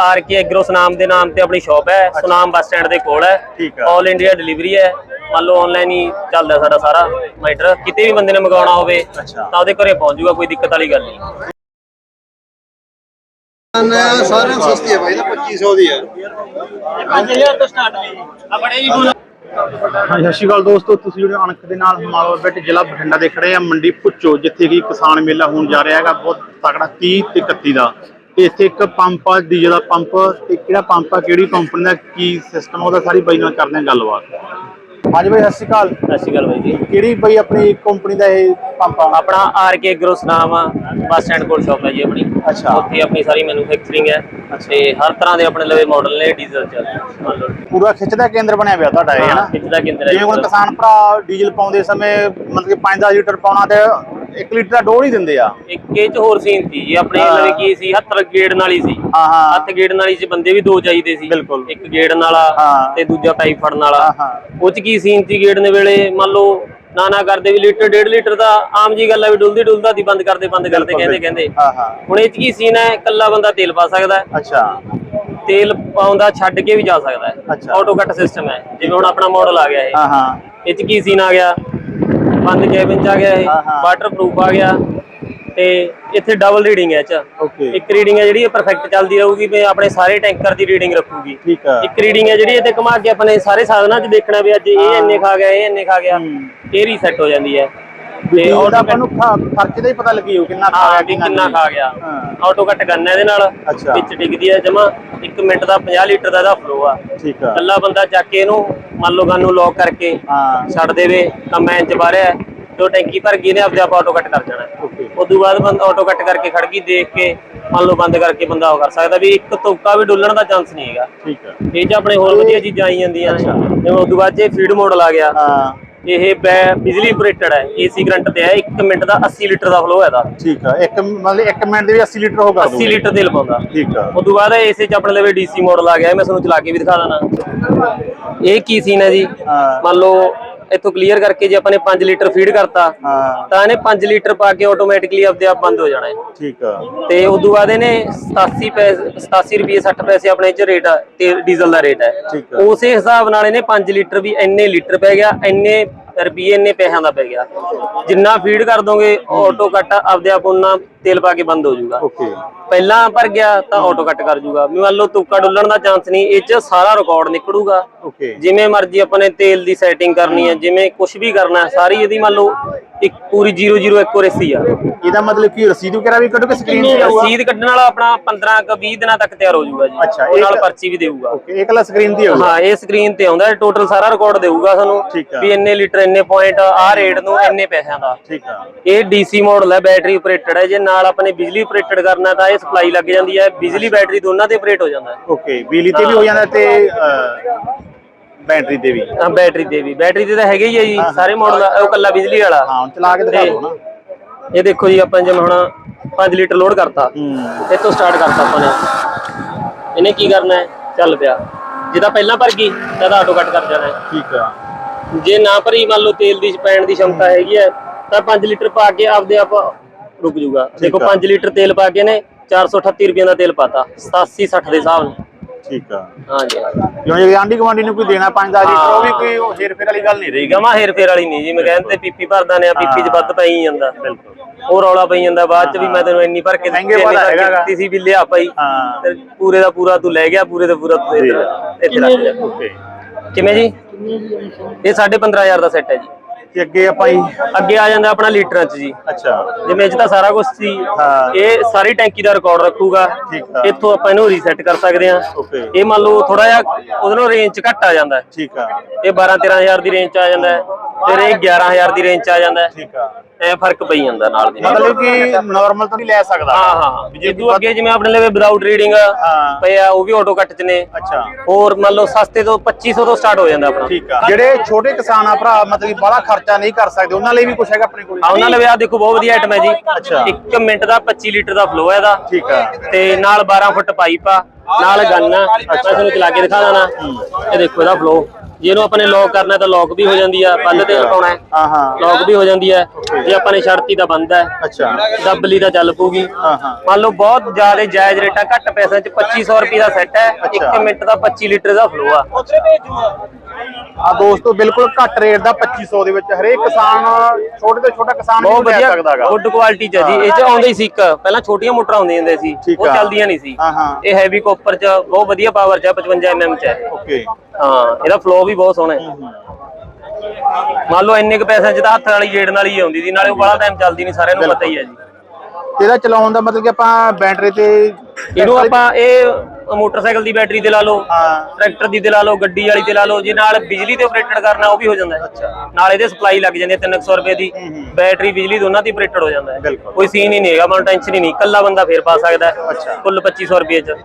RK agro Sunam ਦੇ ਨਾਮ ਤੇ ਆਪਣੀ ਸ਼ਾਪ ਹੈ ਸੁਨਾਮ ਬੱਸ ਸਟੈਂਡ ਦੇ ਕੋਲ ਹੈ। ਆਲ ਇੰਡੀਆ ਡਿਲੀਵਰੀ ਹੈ। ਮੰਨ ਲਓ ਆਨਲਾਈਨ ਹੀ ਚੱਲਦਾ ਸਾਡਾ ਸਾਰਾ ਮੈਟਰ ਕਿਤੇ ਵੀ ਬੰਦੇ ਨੇ ਮੰਗਵਾਉਣਾ ਹੋਵੇ। ਤਾਂ ਉਹਦੇ ਘਰੇ ਪਹੁੰਚ ਜਾਊਗਾ ਕੋਈ ਦਿੱਕਤ ਵਾਲੀ ਗੱਲ ਨਹੀਂ। ਸਾਰਿਆਂ ਨੂੰ ਸਸਤੀ ਹੈ ਬਾਈ ਨਾ 2500 ਦੀ ਹੈ। 5000 ਤੋਂ ਸਟਾਰਟ ਹੈ ਆ ਬੜੇ ਜੀ ਹਾਂਜੀ ਸਤਿ ਸ਼੍ਰੀ ਅਕਾਲ ਦੋਸਤੋ ਤੁਸੀਂ ਜਿਹੜੇ ਅਣਖ ਦੇ ਨਾਲ ਹਿਮਾਲਵਾ ਬੈਟ ਜ਼ਿਲ੍ਹਾ ਬਠਿੰਡਾ ਦੇ ਖੜੇ ਆ ਮੰਡੀ ਪੁੱਚੋ ਜਿੱਥੇ ਕਿ ਕਿਸਾਨ ਮੇਲਾ ਹੋਣ ਜਾ ਰਿਹਾ ਹੈਗਾ ਬਹੁਤ ਤਕੜਾ 30 ਤੇ 31 ਦਾ। ਇੱਥੇ ਇੱਕ ਪੰਪ ਆ ਡੀਜ਼ਲ ਦਾ ਪੰਪ। ਤੇ ਕਿਹੜਾ ਪੰਪ ਆ ਕਿਹੜੀ ਕੰਪਨੀ ਦਾ ਕੀ ਸਿਸਟਮ ਉਹਦਾ ਸਾਰੀ ਬਾਈ ਨਾਲ ਕਰਦੇ ਆ ਗੱਲਬਾਤ। ਹਾਂਜੀ ਬਾਈ ਸਤਿ ਸ਼੍ਰੀ ਅਕਾਲ। ਸਤਿ ਸ਼੍ਰੀ ਅਕਾਲ ਬਾਈ ਜੀ। ਕਿਹੜੀ ਬਾਈ ਆਪਣੀ ਕੰਪਨੀ ਦਾ ਇਹ ਪੰਪ ਆ? ਆਪਣਾ ਆਰਕੇ ਐਗਰੋ ਸੁਨਾਮ ਆ ਬੱਸ ਸਟੈਂਡ ਕੋਲ ਸ਼ਾਪ ਹੈ ਜੀ ਆਪਣੀ। ਅੱਛਾ। ਉੱਥੇ ਆਪਣੀ ਸਾਰੀ ਮੈਨੂਫੈਕਚਰਿੰਗ ਹੈ। ਤੇ ਹਰ ਤਰ੍ਹਾਂ ਦੇ ਆਪਣੇ ਲਵੇ ਮਾਡਲ ਨੇ ਡੀਜ਼ਲ ਚ ਮੰਨ ਲਓ ਪੂਰਾ ਖਿੱਚਦਾ ਕੇਂਦਰ ਬਣਿਆ ਹੋਇਆ ਤੁਹਾਡਾ ਇਹ ਹੈ ਨਾ? ਵਿੱਚ ਦਾ ਕੇਂਦਰ ਹੈ ਜਿਵੇਂ ਹੁਣ ਕਿਸਾਨ ਭਰਾ ਡੀਜ਼ਲ ਪਾਉਂਦੇ ਸਮੇਂ ਮਤਲਬ ਕਿ 5-10 ਲੀਟਰ ਪਾਉਣਾ ਤੇ 1 ਲੀਟਰ ਦਾ ਡੋਲ ਹੀ ਦਿੰਦੇ ਆ। ਇੱਕ ਇਹ ਚ ਹੋਰ ਸੀਨ ਸੀ ਜੀ ਆਪਣੇ ਹਾਂ। ਲਵੇ ਕੀ ਸੀ ਹੱਥ ਗੇੜ ਵਾਲੀ ਸੀ। ਹਾਂ ਹਾਂ। ਹੱਥ ਗੇੜਨ ਵਾਲੀ ਚ ਬੰਦੇ ਵੀ ਦੋ ਚਾਹੀਦੇ ਸੀ। ਬਿਲਕੁਲ। ਇੱਕ ਗੇੜਨ ਵਾਲਾ ਹਾਂ। ਤੇ ਦੂਜਾ ਪਾਈਪ ਫੜਨ ਵਾਲਾ। ਹਾਂ, ਹਾਂ। ਉਹ ਚ ਕੀ ਸੀਨ ਸੀ ਗੇੜਨ ਵੇਲੇ? ਮੰਨ ਲਓ ਨਾ ਨਾ ਕਰਦੇ ਵੀ ਲੀਟਰ ਡੇਢ ਲੀਟਰ ਦਾ ਆਮ ਜੀ ਗੱਲ ਹੈ ਵੀ ਡੁੱਲਦੀ ਡੁੱਲਦਾ ਦੀ ਬੰਦ ਕਰਦੇ ਬੰਦ ਕਰਦੇ ਕਹਿੰਦੇ ਕਹਿੰਦੇ। ਹਾਂ ਹਾਂ। ਹੁਣ ਇਹ ਚ ਕੀ ਸੀਨ ਹੈ? ਇਕੱਲਾ ਬੰਦਾ ਤੇਲ ਪਾ ਸਕਦਾ ਹੈ। ਅੱਛਾ। ਤੇਲ ਪਾਉਂਦਾ ਛੱਡ ਕੇ ਵੀ ਜਾ ਸਕਦਾ ਹੈ। ਅੱਛਾ। ਆਟੋ ਕੱਟ ਸਿਸਟਮ ਹੈ। ਜਿਵੇਂ ਹੁਣ ਆਪਣਾ ਮਾਡਲ ਆ ਗਿਆ ਇਹ। ਹਾਂ ਹਾਂ। ਇਹ ਚ ਕੀ ਸੀਨ ਆ ਗਿਆ? ਬੰਦ ਕੈਬਿਨ ਚ ਆ ਗਿਆ ਇਹ ਹਾਂ, ਹਾਂ। ਵਾਟਰਪ੍ਰੂਫ ਆ ਗਿਆ ਤੇ ਇੱਥੇ ਡਬਲ ਰੀਡਿੰਗ ਹੈ ਇਹ ਚ। ਓਕੇ ਇੱਕ ਰੀਡਿੰਗ ਹੈ ਜਿਹੜੀ ਇਹ ਪਰਫੈਕਟ ਚੱਲਦੀ ਰਹੂਗੀ ਵੀ ਆਪਣੇ ਸਾਰੇ ਟੈਂਕਰ ਦੀ ਰੀਡਿੰਗ ਰੱਖੂਗੀ। ਠੀਕ ਆ। ਇੱਕ ਰੀਡਿੰਗ ਹੈ ਜਿਹੜੀ ਇਹਦੇ ਘੁਮਾ ਕੇ ਆਪਣੇ ਸਾਰੇ ਸਾਧਨਾਂ 'ਚ ਦੇਖਣਾ ਵੀ ਅੱਜ ਇਹ ਇੰਨੇ ਖਾ ਗਿਆ ਇਹ ਇੰਨੇ ਖਾ ਗਿਆ ਹੂੰ। ਇਹ ਰੀਸੈਟ ਹੋ ਜਾਂਦੀ ਹੈ। ਤੇ ਤੇ ਉਹਦਾ ਆਪਾਂ ਨੂੰ ਖਾ- ਖਰਚ ਦਾ ਹੀ ਪਤਾ ਲੱਗੀ ਹੋ ਕਿੰਨਾ ਖਾ ਗਿਆ ਕਿੰਨਾ ਖਾ ਗਿਆ। ਹਾਂ। ਆਟੋ ਕੱਟ ਕਰਨਾ ਇਹਦੇ ਨਾਲ ਅੱਛਾ। ਵਿੱਚ ਡਿੱਗਦੀ ਹੈ ਜਮਾ। 1 ਮਿੰਟ ਦਾ 50 ਲੀਟਰ ਦਾ ਇਹਦਾ ਫਲੋ ਆ। ਠੀਕ ਆ। ਇਕੱਲਾ ਬੰਦਾ ਚੱਕ ਕੇ ਇਹਨੂੰ ਮੰਨ ਲਓ ਗਨ ਨੂੰ ਲੌਕ ਕਰਕੇ ਹਾਂ। ਛੱਡ ਦੇਵੇ ਤਾਂ ਮੈਂ ਇੰਚ ਬਾਰਿਆ ਜੋ ਟੈਂਕੀ ਭਰ ਗਈ ਨੇ ਆਪਦੇ ਆਪ ਆਟੋ ਕੱਟ ਕਰ ਜਾਣਾ। ਓਕੇ ਉਸ ਤੋਂ ਬਾਅਦ ਬੰਦਾ ਆਟੋ ਕੱਟ ਕਰਕੇ ਖੜ ਗਈ ਦੇਖ ਕੇ ਮੰਨ ਲਓ ਬੰਦ ਕਰਕੇ ਬੰਦਾ ਉਹ ਕਰ ਸਕਦਾ ਵੀ ਇੱਕ ਤੁੱਕਾ ਵੀ ਡੁੱਲਣ ਦਾ ਚਾਂਸ ਨਹੀਂ ਹੈਗਾ। ਠੀਕ ਆ। ਇਹ ਚ ਆਪਣੇ ਹੋਰ ਵਧੀਆ ਚੀਜ਼ਾਂ ਆਈ ਜਾਂਦੀਆਂ ਨੇ। ਜਿਵੇਂ ਉਸ ਤੋਂ ਬਾਅਦ ਇਹ ਫੀਡ ਮਾਡਲ ਆ ਗਿਆ। ਹਾਂ। ਇਹ ਬੈ- ਬਿਜਲੀ ਆਪਰੇਟਡ ਹੈ ਏਸੀ ਕਰੰਟ ਤੇ ਹੈ 1 ਮਿੰਟ ਦਾ 80 ਲੀਟਰ ਦਾ ਫਲੋ ਹੈ ਦਾ ਠੀਕ ਆ ਇੱਕ ਮਤਲਬ ਇੱਕ ਮਿੰਟ ਦੇ ਵੀ 80 ਲੀਟਰ ਹੋਗਾ 80 ਲੀਟਰ ਤੇਲ ਪਾਉਂਦਾ। ਠੀਕ ਆ। ਉਸ ਤੋਂ ਬਾਅਦ ਇਸੇ ਚ ਆਪਣੇ ਲਵੇ ਡੀਸੀ ਮਾਡਲ ਆ ਗਿਆ ਮੈਂ ਤੁਹਾਨੂੰ ਚਲਾ ਕੇ ਵੀ ਦਿਖਾ ਦਾਂ ਇਹ ਕੀ ਸੀਨ ਹੈ ਜੀ? ਮੰਨ ਲਓ ਇੱਥੋਂ ਕਲੀਅਰ ਕਰਕੇ ਜੇ ਆਪਾਂ ਨੇ 5 ਲੀਟਰ ਫੀਡ ਕਰਤਾ ਹਾਂ। ਤਾਂ ਇਹਨੇ 5 ਲੀਟਰ ਪਾ ਕੇ ਆਟੋਮੈਟਿਕਲੀ ਆਪਦੇ ਆਪ ਬੰਦ ਹੋ ਜਾਣਾ ਹੈ। ਠੀਕ ਆ। ਤੇ ਉਸ ਤੋਂ ਬਾਅਦ ਇਹਨੇ 87 ਪੈਸੇ 87 ਰੁਪਏ 60 ਪੈਸੇ ਆਪਣੇ ਚ ਰੇਟ ਆ ਤੇ ਡੀਜ਼ਲ ਦਾ ਰੇਟ ਹੈ। ਉਸੇ ਹਿਸਾਬ ਨਾਲ ਇਹਨੇ 5 ਲੀਟਰ ਵੀ ਇੰਨੇ ਲੀਟਰ ਪੈ ਗਿਆ ਇੰਨੇ ਰੁਪਏ ਇੰਨੇ ਪੈਸਿਆਂ ਦਾ ਪੈ ਗਿਆ। ਜਿੰਨਾ ਫੀਡ ਕਰ ਦੋਗੇ ਆਟੋ ਕੱਟ ਆਪਦੇ ਆਪ ਉਹਨਾਂ ਤੇਲ ਪਾ ਕੇ ਬੰਦ ਹੋ ਜਾਊਗਾ। ਓਕੇ ਪਹਿਲਾਂ ਭਰ ਗਿਆ ਤਾਂ ਆਟੋ ਕੱਟ ਕਰ ਜਾਊਗਾ। ਮੰਨ ਲਓ ਤੁੱਕਾ ਡੁੱਲਣ ਦਾ ਚਾਂਸ ਨਹੀਂ ਇਹ ਚ ਸਾਰਾ ਰਿਕਾਰਡ ਨਿਕਲੂਗਾ ਓਕੇ ਜਿਵੇਂ ਮਰਜ਼ੀ ਆਪਾਂ ਨੇ ਤੇਲ ਦੀ ਸੈਟਿੰਗ ਕਰਨੀ ਹੈ ਜਿਵੇਂ ਕੁਝ ਵੀ ਕਰਨਾ ਹੈ ਸਾਰੀ ਇਹਦੀ ਮੰਨ ਲਓ ਇੱਕ ਪੂਰੀ 00 ਐਕੂਰੇਸੀ ਆ। ਇਹਦਾ ਮਤਲਬ ਕੀ ਰਸੀਦ ਵਗੈਰਾ ਵੀ ਕੱਢੋ ਕਿ ਸਕਰੀਨ ਤੇ ਆਊਗਾ ਰਸੀਦ ਕੱਢਣ ਵਾਲਾ ਆਪਣਾ 15 ਕ 20 ਦਿਨਾਂ ਤੱਕ ਤਿਆਰ ਹੋ ਜਾਊਗਾ ਜੀ। ਅੱਛਾ, ਉਹ ਨਾਲ ਪਰਚੀ ਵੀ ਦੇਊਗਾ। ਓਕੇ ਇਹ ਕੱਲਾ ਸਕਰੀਨ ਤੇ ਆਊਗਾ ਹਾਂ ਇਹ ਸਕਰੀਨ ਤੇ ਆਉਂਦਾ ਟੋਟਲ ਸਾਰਾ ਰਿਕਾਰਡ ਦੇਊਗਾ ਸਾਨੂੰ ਆ। ਵੀ ਇੰਨੇ ਲੀਟਰ ਇੰਨੇ ਪੁਆਇੰਟ ਆਹ ਰੇਟ ਨੂੰ ਇੰਨੇ ਪੈਸਿਆਂ ਦਾ। ਠੀਕ ਆ। ਇਹ ਡੀਸੀ ਮਾਡਲ ਹੈ ਬੈਟਰੀ ਆਪਰੇਟਡ ਹੈ ਜੇ ਨਾਲ ਆਪਣੇ ਬਿਜਲੀ ਆਪਰੇਟਡ ਕਰਨਾ ਤਾਂ ਇਹ ਸਪਲਾਈ ਲੱਗ ਜਾਂਦੀ ਹੈ ਬਿਜਲੀ ਬੈਟਰੀ ਦੋਨਾਂ ਤੇ ਆਪਰੇਟ ਹੋ ਜਾਂਦਾ ਹੈ। ਓਕੇ ਬਿਜਲੀ ਤੇ ਵੀ ਹੋ ਜਾਂਦਾ ਤੇ ਅਹ, ਬੈਟਰੀ ਤੇ ਵੀ? ਹਾਂ ਬੈਟਰੀ ਤੇ ਵੀ। ਬੈਟਰੀ ਤੇ ਤਾਂ ਹੈਗੇ ਹੀ ਹੈ ਜੀ ਸਾਰੇ ਮਾਡਲ ਉਹ ਕੱਲਾ ਬਿਜਲੀ ਵਾਲਾ। ਹਾਂ ਹੁਣ ਚਲਾ ਕੇ ਦਿਖਾ ਦਿਓ ਨਾ। ਇਹ ਦੇਖੋ ਜੀ ਆਪਾਂ ਜਿਵੇਂ ਹੁਣ 5 ਲੀਟਰ ਲੋਡ ਕਰਤਾ। ਹੂੰ। ਇੱਥੋਂ ਸਟਾਰਟ ਕਰਤਾ ਆਪਾਂ ਨੇ। ਇਹਨੇ ਕੀ ਕਰਨਾ ਹੈ? ਚੱਲ ਪਿਆ। ਜੇ ਤਾਂ ਪਹਿਲਾਂ ਭਰ ਗਈ ਤਾਂ ਆਟੋ ਕੱਟ ਕਰ ਜਾਣਾ ਹੈ। ਠੀਕ ਆ। ਜੇ ਨਾ ਭਰੀ ਮੰਨ ਲਓ ਤੇਲ ਦੀ ਪੈਣ ਦੀ ਸ਼ਮਤਾ ਹੈਗੀ ਹੈ ਤਾਂ 5 ਲੀਟਰ ਪਾ ਕੇ ਆਪਦੇ ਆਪ ਰੁਕ ਜੂਗਾ। ਦੇਖੋ ਆ। 5 ਲੀਟਰ ਤੇਲ ਪਾ ਕੇ ਨੇ 438 ਰੁਪਏ ਦਾ ਤੇਲ ਪਾਤਾ। 87 60 ਦੇ ਹਿਸਾਬ ਨਾਲ। ਠੀਕ ਆ। ਹਾਂਜੀ। ਜਿਵੇਂ ਜੇ ਆਂਢੀ ਗੁਆਂਢੀ ਨੂੰ ਕੋਈ ਦੇਣਾ 5-10 ਲੀਟਰ ਉਹ ਵੀ ਕੋਈ ਉਹ ਹੇਰ ਫੇਰ ਵਾਲੀ ਗੱਲ ਨਹੀਂ ਰਹੀ। ਗਮਾ ਹੇਰ ਫੇਰ ਵਾਲੀ ਨਹੀਂ ਜੀ ਮੈਂ ਕਹਿੰਦੇ ਪੀਪੀ ਭਰਦਾ ਨੇ ਪੀਪੀ ਚ ਵੱਧ ਪਈ ਜਾਂਦਾ। ਬਿਲਕੁਲ। ਉਹ ਰੌਲਾ ਪਈ ਜਾਂਦਾ ਬਾਅਦ ਚ ਵੀ ਮੈਂ ਤੈਨੂੰ ਇੰਨੀ ਭਰ ਕੇ ਦਿੱਤੀ, ਸੀ ਵੀ ਲਿਆ ਭਾਈ। ਹਾਂ। ਤੇ ਪੂਰੇ ਦਾ ਪੂਰਾ ਤੂੰ ਲੈ ਗਿਆ ਪੂਰੇ ਦਾ ਪੂਰਾ ਇੱਥੇ ਰੱਖ ਜਾ? ਓਕੇ ਕਿਵੇਂ ਜੀ ਇਹ 15000 ਦਾ ਸੈੱਟ ਹੈ ਜੀ। ਤੇ ਅੱਗੇ ਆਪਾਂ ਹੀ ਅੱਗੇ ਆ ਜਾਂਦਾ ਆਪਣਾ ਲੀਟਰਾਂ ਚ ਜੀ। ਅੱਛਾ। ਜਿਵੇਂ ਇਹ 'ਚ ਤਾਂ ਸਾਰਾ ਕੁਝ ਸੀ। ਹਾਂ। ਇਹ ਸਾਰੀ ਟੈਂਕੀ ਦਾ ਰਿਕਾਰਡ ਰੱਖੂਗਾ। ਠੀਕ ਆ। ਇੱਥੋਂ ਆਪਾਂ ਇਹਨੂੰ ਰੀਸੈਟ ਕਰ ਸਕਦੇ ਹਾਂ। ਓਕੇ ਇਹ ਮੰਨ ਲਓ ਥੋੜਾ ਜਿਹਾ ਉਹਦੇ ਨਾਲ ਰੇਂਜ ਚ ਘੱਟ ਆ ਜਾਂਦਾ। ਹੈ। ਠੀਕ ਆ। ਇਹ 12 13000 ਦੀ ਰੇਂਜ ਚ ਆ ਜਾਂਦਾ। ਹੈ ਫਿਰ ਇਹ 11000 ਦੀ ਰੇਂਜ ਚ ਆ ਜਾਂਦਾ ਠੀਕ ਆ। ਐ ਫ਼ਰਕ ਪਈ ਜਾਂਦਾ ਨਾਲ ਦੀ ਨਾਲ। ਮਤਲਬ ਕਿ ਨਾਰਮਲ ਤਾਂ ਨਹੀਂ ਲੈ ਸਕਦਾ। ਹਾਂ ਹਾਂ ਜਿੱਦੂ ਅੱਗੇ ਜਿਵੇਂ ਆਪਣੇ ਲਵੇ ਵਿਦਆਊਟ ਰੀਡਿੰਗ। ਪਏ ਆ ਉਹ ਵੀ ਆਟੋ ਕੱਟ ਚ ਨੇ। ਅੱਛਾ। ਹੋਰ ਮੰਨ ਲਓ ਸਸਤੇ ਤੋਂ 2500 ਤੋਂ ਸਟਾਰਟ ਹੋ ਜਾਂਦਾ ਆਪਣਾ। ਠੀਕ ਆ। ਜਿਹੜੇ ਛੋਟੇ ਕਿਸਾਨ ਆ ਭਰਾ ਮਤਲਬ ਕਿ ਬਾਹਲਾ ਖਰਚਾ ਨਹੀਂ ਕਰ ਸਕਦੇ ਉਹਨਾਂ ਲਈ ਵੀ ਕੁਝ ਹੈਗਾ ਆਪਣੇ ਕੋਲ? ਉਹਨਾਂ ਲਵੇ ਆ ਦੇਖੋ ਬਹੁਤ ਵਧੀਆ ਆਈਟਮ ਹੈ ਜੀ। ਅੱਛਾ। 1 ਮਿੰਟ ਦਾ 25 ਲੀਟਰ ਦਾ ਫਲੋ ਹੈ ਇਹਦਾ। ਠੀਕ ਆ। ਤੇ ਨਾਲ 12 ਫੁੱਟ ਪਾਈਪ ਆ ਨਾਲ ਗੰਨ। ਮੈਂ ਤੁਹਾਨੂੰ ਚਲਾ ਕੇ ਦਿਖਾ ਦਾਂ ਇਹ ਦੇਖੋ ਇਹਦਾ ਫਲੋ ਜੇ ਇਹਨੂੰ ਆਪਾਂ ਨੇ ਲੌਕ ਕਰਨਾ ਤਾਂ ਲੌਕ ਵੀ ਹੋ ਜਾਂਦੀ ਆ ਬੱਲ ਤੇ ਪਾਉਣਾ ਹੈ। ਹਾਂ ਹਾਂ। ਲੌਕ ਵੀ ਹੋ ਜਾਂਦੀ ਹੈ। ਜੇ ਆਪਾਂ ਨੇ ਛੜਤੀ ਤਾਂ ਬੰਦ ਹੈ। ਅੱਛਾ। ਡੱਬਲੀ ਤਾਂ ਚੱਲ ਪੂਗੀ ਹਾਂ ਹਾਂ। ਮੰਨ ਲਓ ਬਹੁਤ ਜ਼ਿਆਦਾ ਜਾਇਜ਼ ਰੇਟਾ ਘੱਟ ਪੈਸਿਆਂ ਚ 2500 ਰੁਪਏ ਦਾ ਸੈੱਟ ਹੈ। 1 ਮਿੰਟ ਦਾ 25 ਲੀਟਰ ਦਾ ਫਲੋ ਆ। ਆ ਦੋਸਤੋ ਬਿਲਕੁਲ ਘੱਟ ਰੇਟ ਦਾ 2500 ਦੇ ਵਿੱਚ ਹਰੇਕ ਕਿਸਾਨ ਛੋਟੇ ਤੋਂ ਛੋਟਾ ਕਿਸਾਨ ਬਹੁਤ ਵੀ ਲੈ ਵਧੀਆ ਗੁੱਡ ਕੁਆਲਿਟੀ ਚ ਜੀ। ਇਹ ਚ ਆਉਂਦੇ ਹੀ ਸੀ ਇੱਕ। ਪਹਿਲਾਂ ਛੋਟੀਆਂ ਮੋਟਰਾਂ ਆਉਂਦੀਆਂ ਹੁੰਦੀਆਂ ਸੀ। ਉਹ। ਚੱਲਦੀਆਂ ਨਹੀਂ ਸੀ। ਇਹ ਹੈਵੀ ਕਾਪਰ ਚ ਬਹੁਤ ਵਧੀਆ ਪਾਵਰ ਚ ਆ 55 mm ਚ ਹੈ। ਓਕੇ। ਹਾਂ ਇਹਦਾ ਫਲੋ ਵੀ ਬਹੁਤ ਸੋਹਣਾ ਹੈ। ਮੰਨ ਲਓ ਇੰਨੇ ਕ ਪੈਸਿਆਂ ਚ ਤਾਂ ਹੱਥ ਵਾਲੀ ਜੇੜ ਨਾਲ ਹੀ ਆਉਂਦੀ ਸੀ ਨਾਲੇ ਉਹ ਬੜਾ ਟਾਈਮ ਚੱਲਦੀ ਨਹੀਂ ਸਾਰਿਆਂ ਨੂੰ ਪਤਾ ਹੀ ਹੈ ਜੀ। ਇਹਦਾ ਚਲਾਉਣ ਦਾ ਮਤਲਬ ਕਿ ਆਪਾਂ ਬੈਟਰੀ ਤੇ ਇਹਨੂੰ ਆਪਾਂ ਇਹ ਮੋਟਰਸਾਈਕਲ ਦੀ ਬੈਟਰੀ ਤੇ ਲਾ ਲਓ ਹਾਂ। ਟਰੈਕਟਰ ਦੀ ਤੇ ਲਾ ਲਓ ਗੱਡੀ ਵਾਲੀ ਤੇ ਲਾ ਲਓ ਜੇ ਨਾਲ ਬਿਜਲੀ ਤੇ ਆਪਰੇਟਡ ਕਰਨਾ ਉਹ ਵੀ ਹੋ ਜਾਂਦਾ ਹੈ। ਨਾਲ ਇਹਦੇ ਸਪਲਾਈ ਲੱਗ ਜਾਂਦੀ ਹੈ 300 ਰੁਪਏ ਦੀ। ਬੈਟਰੀ ਬਿਜਲੀ ਦੋਨਾਂ ਦੀ ਆਪਰੇਟਡ ਹੋ ਜਾਂਦਾ ਹੈ। ਬਿਲਕੁਲ। ਕੋਈ ਸੀਨ ਹੀ ਨਹੀਂ ਹੈਗਾ ਮਨ ਟੈਨਸ਼ਨ ਹੀ ਨਹੀਂ। ਇਕੱਲਾ ਬੰਦਾ ਫੇਰ ਪਾ ਸਕਦਾ ਹੈ। ਕੁੱਲ 2500 ਰੁਪਏ ਚ।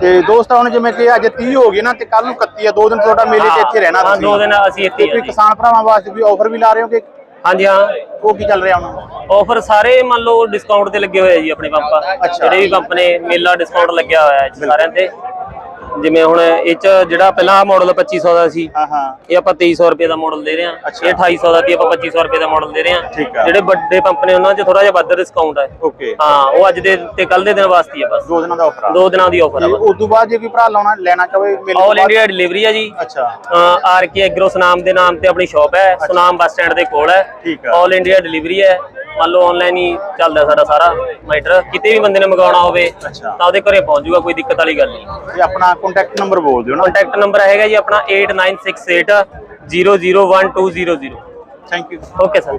ਤੇ ਦੋਸਤਾਂ ਹੁਣ ਜਿਵੇਂ ਕਿ ਅੱਜ 30 ਹੋ ਗਏ ਨਾ ਤੇ ਕੱਲ ਨੂੰ 31 ਆ ਦੋ ਦਿਨ ਤੁਹਾਡਾ ਮੇਲੇ ਤੇ ਇੱਥੇ ਰਹਿਣਾ ਤੁਸੀਂ। ਦੋ ਦਿਨ ਅਸੀਂ ਇੱਥੇ। ਕਿਸਾਨ ਭਰਾਵਾਂ ਵਾਸਤੇ ਵੀ ਆਫਰ ਵੀ ਲਾ ਰਹੇ ਹੋ ਕਿ ਹਾਂਜੀ ਹਾਂ। ਉਹ ਕੀ ਚੱਲ ਰਿਹਾ ਹੁਣ? ਆਫਰ ਸਾਰੇ ਮੰਨ ਲਓ ਡਿਸਕਾਊਂਟ ਤੇ ਲੱਗੇ ਹੋਏ ਆ ਜੀ ਆਪਣੇ ਪੰਪ। ਜਿਹੜੇ ਵੀ ਪੰਪ ਨੇ ਮੇਲਾ ਡਿਸਕਾਊਂਟ ਲੱਗਿਆ ਹੋਇਆ ਹੈ ਜੀ ਸਾਰਿਆਂ ਤੇ। ਜਿਵੇਂ ਹੁਣ ਇਹ ਚ ਜਿਹੜਾ ਪਹਿਲਾਂ ਮਾਡਲ 2500 ਦਾ ਸੀ ਹਾਂ ਹਾਂ। ਇਹ ਆਪਾਂ 2300 ਰੁਪਏ ਦਾ ਮਾਡਲ ਦੇ ਰਹੇ ਹਾਂ। ਇਹ 2800 ਦਾ ਦੀ ਆਪਾਂ 2500 ਰੁਪਏ ਦਾ ਮਾਡਲ ਦੇ ਰਹੇ ਹਾਂ। ਆ। ਜਿਹੜੇ ਵੱਡੇ ਪੰਪ ਨੇ ਉਹਨਾਂ 'ਚ ਥੋੜਾ ਜਿਹਾ ਵੱਧ ਡਿਸਕਾਊਂਟ ਹੈ ਓਕੇ ਹਾਂ ਉਹ ਅੱਜ ਦੇ ਤੇ ਕੱਲ ਦੇ ਦਿਨ ਵਾਸਤੇ ਹੀ ਆ ਬਸ। ਦੋ ਦਿਨਾਂ ਦਾ ਆਫਰ ਆ। ਦੋ ਦਿਨਾਂ ਦੀ ਆਫਰ ਆ ਉਸ ਤੋਂ ਬਾਅਦ ਜੇ ਕੋਈ ਭਰਾ ਲਾਉਣਾ ਲੈਣਾ ਚਾਹੇ ਤੋਂ ਆਲ ਇੰਡੀਆ ਡਿਲੀਵਰੀ ਹੈ ਜੀ। ਅੱਛਾ। ਆਰ ਕੇ ਐਗਰੋ ਸੁਨਾਮ ਦੇ ਨਾਮ ਤੇ ਆਪਣੀ ਸ਼ਾਪ ਹੈ। ਸੁਨਾਮ ਬੱਸ ਸਟੈਂਡ ਦੇ ਕੋਲ ਹੈ। ਆ। ਆਲ ਇੰਡੀਆ ਡਿਲੀਵਰੀ ਹੈ। ਮੰਨ ਲਓ ਆਨਲਾਈਨ ਹੀ ਚੱਲਦਾ ਸਾਡਾ ਸਾਰਾ ਮੈਟਰ ਕਿਤੇ ਵੀ ਬੰਦੇ ਨੇ ਮੰਗਵਾਉਣਾ ਹੋਵੇ। ਤਾਂ ਉਹਦੇ ਘਰੇ ਪਹੁੰਚ ਜਾਊਗਾ ਕੋਈ ਦਿੱਕਤ ਵਾਲੀ ਗੱਲ ਨਹੀਂ। ਤੇ ਆਪਣਾ ਕੰਟੈਕਟ ਨੰਬਰ ਬੋਲ ਦਿਓ ਨਾ। ਕੰਟੈਕਟ ਨੰਬਰ ਹੈਗਾ ਜੀ ਆਪਣਾ 8968 001200 ਥੈਂਕ ਯੂ ਓਕੇ ਸਰ